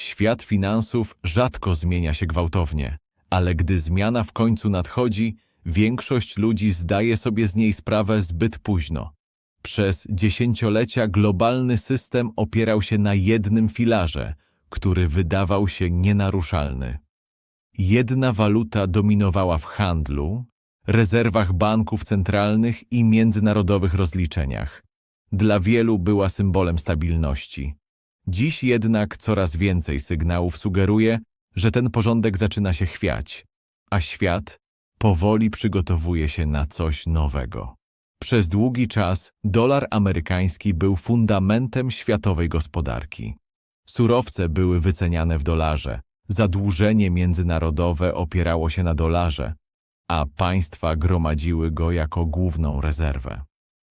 Świat finansów rzadko zmienia się gwałtownie, ale gdy zmiana w końcu nadchodzi, większość ludzi zdaje sobie z niej sprawę zbyt późno. Przez dziesięciolecia globalny system opierał się na jednym filarze, który wydawał się nienaruszalny. Jedna waluta dominowała w handlu, rezerwach banków centralnych i międzynarodowych rozliczeniach. Dla wielu była symbolem stabilności. Dziś jednak coraz więcej sygnałów sugeruje, że ten porządek zaczyna się chwiać, a świat powoli przygotowuje się na coś nowego. Przez długi czas dolar amerykański był fundamentem światowej gospodarki. Surowce były wyceniane w dolarze, zadłużenie międzynarodowe opierało się na dolarze, a państwa gromadziły go jako główną rezerwę.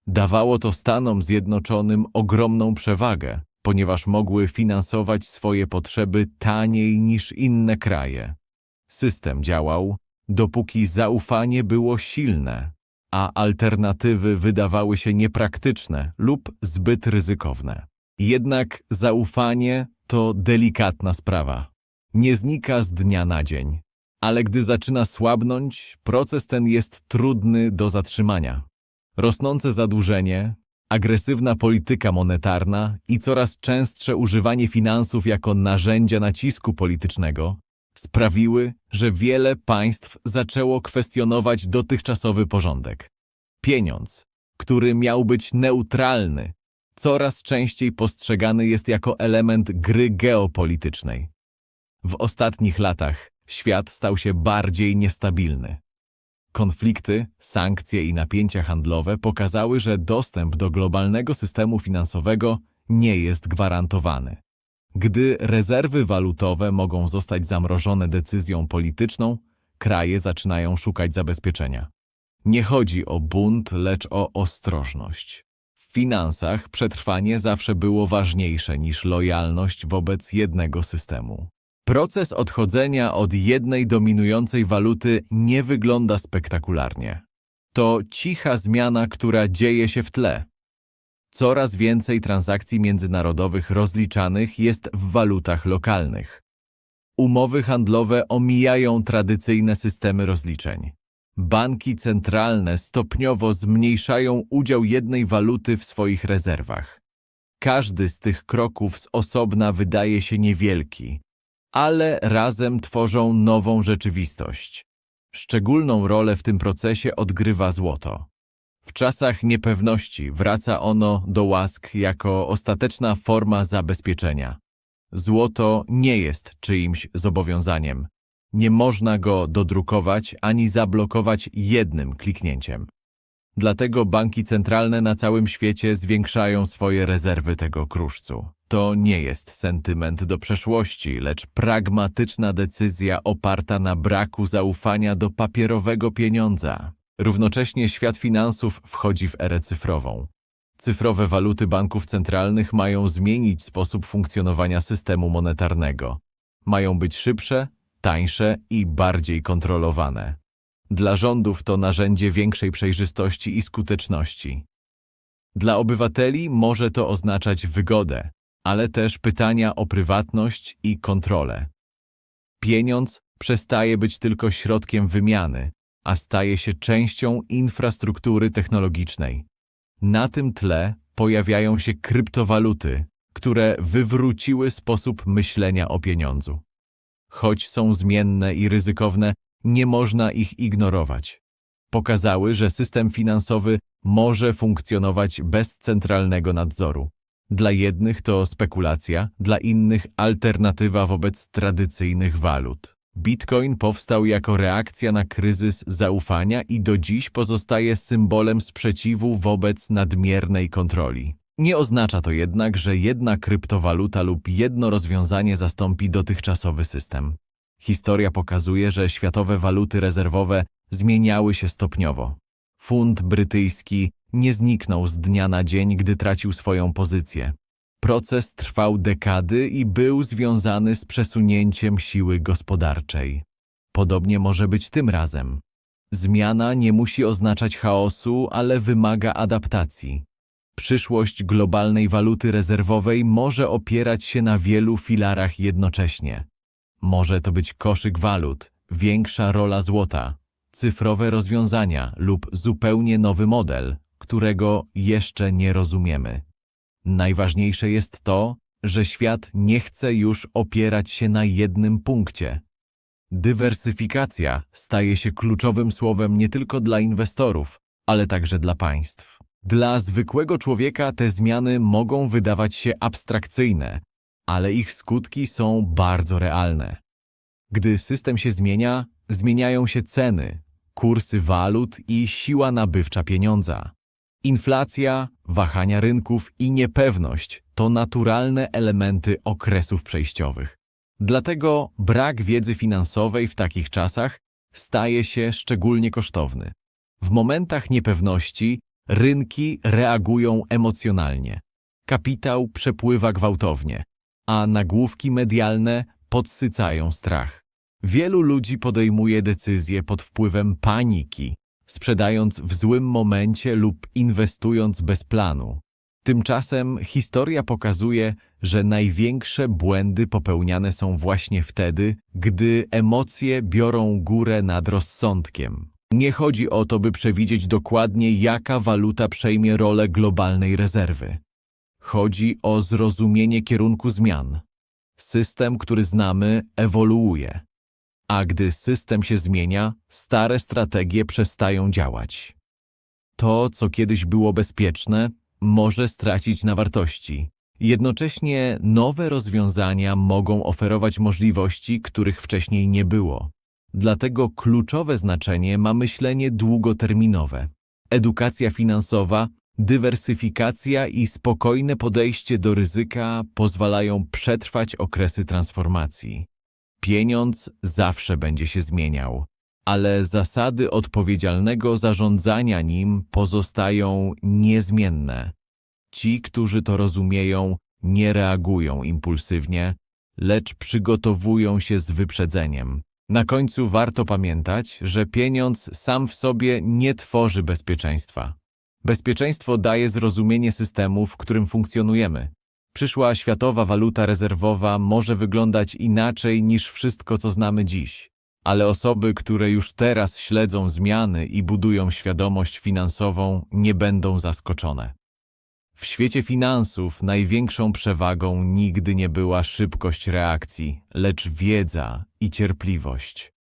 Dawało to Stanom Zjednoczonym ogromną przewagę, ponieważ mogły finansować swoje potrzeby taniej niż inne kraje. System działał, dopóki zaufanie było silne, a alternatywy wydawały się niepraktyczne lub zbyt ryzykowne. Jednak zaufanie to delikatna sprawa. Nie znika z dnia na dzień, ale gdy zaczyna słabnąć, proces ten jest trudny do zatrzymania. Rosnące zadłużenie, agresywna polityka monetarna i coraz częstsze używanie finansów jako narzędzia nacisku politycznego sprawiły, że wiele państw zaczęło kwestionować dotychczasowy porządek. Pieniądz, który miał być neutralny, coraz częściej postrzegany jest jako element gry geopolitycznej. W ostatnich latach świat stał się bardziej niestabilny. Konflikty, sankcje i napięcia handlowe pokazały, że dostęp do globalnego systemu finansowego nie jest gwarantowany. Gdy rezerwy walutowe mogą zostać zamrożone decyzją polityczną, kraje zaczynają szukać zabezpieczenia. Nie chodzi o bunt, lecz o ostrożność. W finansach przetrwanie zawsze było ważniejsze niż lojalność wobec jednego systemu. Proces odchodzenia od jednej dominującej waluty nie wygląda spektakularnie. To cicha zmiana, która dzieje się w tle. Coraz więcej transakcji międzynarodowych rozliczanych jest w walutach lokalnych. Umowy handlowe omijają tradycyjne systemy rozliczeń. Banki centralne stopniowo zmniejszają udział jednej waluty w swoich rezerwach. Każdy z tych kroków z osobna wydaje się niewielki, ale razem tworzą nową rzeczywistość. Szczególną rolę w tym procesie odgrywa złoto. W czasach niepewności wraca ono do łask jako ostateczna forma zabezpieczenia. Złoto nie jest czyimś zobowiązaniem. Nie można go dodrukować ani zablokować jednym kliknięciem. Dlatego banki centralne na całym świecie zwiększają swoje rezerwy tego kruszcu. To nie jest sentyment do przeszłości, lecz pragmatyczna decyzja oparta na braku zaufania do papierowego pieniądza. Równocześnie świat finansów wchodzi w erę cyfrową. Cyfrowe waluty banków centralnych mają zmienić sposób funkcjonowania systemu monetarnego. Mają być szybsze, tańsze i bardziej kontrolowane. Dla rządów to narzędzie większej przejrzystości i skuteczności. Dla obywateli może to oznaczać wygodę, ale też pytania o prywatność i kontrolę. Pieniądz przestaje być tylko środkiem wymiany, a staje się częścią infrastruktury technologicznej. Na tym tle pojawiają się kryptowaluty, które wywróciły sposób myślenia o pieniądzu. Choć są zmienne i ryzykowne, nie można ich ignorować. Pokazały, że system finansowy może funkcjonować bez centralnego nadzoru. Dla jednych to spekulacja, dla innych alternatywa wobec tradycyjnych walut. Bitcoin powstał jako reakcja na kryzys zaufania i do dziś pozostaje symbolem sprzeciwu wobec nadmiernej kontroli. Nie oznacza to jednak, że jedna kryptowaluta lub jedno rozwiązanie zastąpi dotychczasowy system. Historia pokazuje, że światowe waluty rezerwowe zmieniały się stopniowo. Funt brytyjski nie zniknął z dnia na dzień, gdy tracił swoją pozycję. Proces trwał dekady i był związany z przesunięciem siły gospodarczej. Podobnie może być tym razem. Zmiana nie musi oznaczać chaosu, ale wymaga adaptacji. Przyszłość globalnej waluty rezerwowej może opierać się na wielu filarach jednocześnie. Może to być koszyk walut, większa rola złota, cyfrowe rozwiązania lub zupełnie nowy model, którego jeszcze nie rozumiemy. Najważniejsze jest to, że świat nie chce już opierać się na jednym punkcie. Dywersyfikacja staje się kluczowym słowem nie tylko dla inwestorów, ale także dla państw. Dla zwykłego człowieka te zmiany mogą wydawać się abstrakcyjne, ale ich skutki są bardzo realne. Gdy system się zmienia, zmieniają się ceny, kursy walut i siła nabywcza pieniądza. Inflacja, wahania rynków i niepewność to naturalne elementy okresów przejściowych. Dlatego brak wiedzy finansowej w takich czasach staje się szczególnie kosztowny. W momentach niepewności rynki reagują emocjonalnie. Kapitał przepływa gwałtownie, a nagłówki medialne podsycają strach. Wielu ludzi podejmuje decyzje pod wpływem paniki, sprzedając w złym momencie lub inwestując bez planu. Tymczasem historia pokazuje, że największe błędy popełniane są właśnie wtedy, gdy emocje biorą górę nad rozsądkiem. Nie chodzi o to, by przewidzieć dokładnie, jaka waluta przejmie rolę globalnej rezerwy. Chodzi o zrozumienie kierunku zmian. System, który znamy, ewoluuje. A gdy system się zmienia, stare strategie przestają działać. To, co kiedyś było bezpieczne, może stracić na wartości. Jednocześnie nowe rozwiązania mogą oferować możliwości, których wcześniej nie było. Dlatego kluczowe znaczenie ma myślenie długoterminowe. Edukacja finansowa, dywersyfikacja i spokojne podejście do ryzyka pozwalają przetrwać okresy transformacji. Pieniądz zawsze będzie się zmieniał, ale zasady odpowiedzialnego zarządzania nim pozostają niezmienne. Ci, którzy to rozumieją, nie reagują impulsywnie, lecz przygotowują się z wyprzedzeniem. Na końcu warto pamiętać, że pieniądz sam w sobie nie tworzy bezpieczeństwa. Bezpieczeństwo daje zrozumienie systemu, w którym funkcjonujemy. Przyszła światowa waluta rezerwowa może wyglądać inaczej niż wszystko, co znamy dziś, ale osoby, które już teraz śledzą zmiany i budują świadomość finansową, nie będą zaskoczone. W świecie finansów największą przewagą nigdy nie była szybkość reakcji, lecz wiedza i cierpliwość.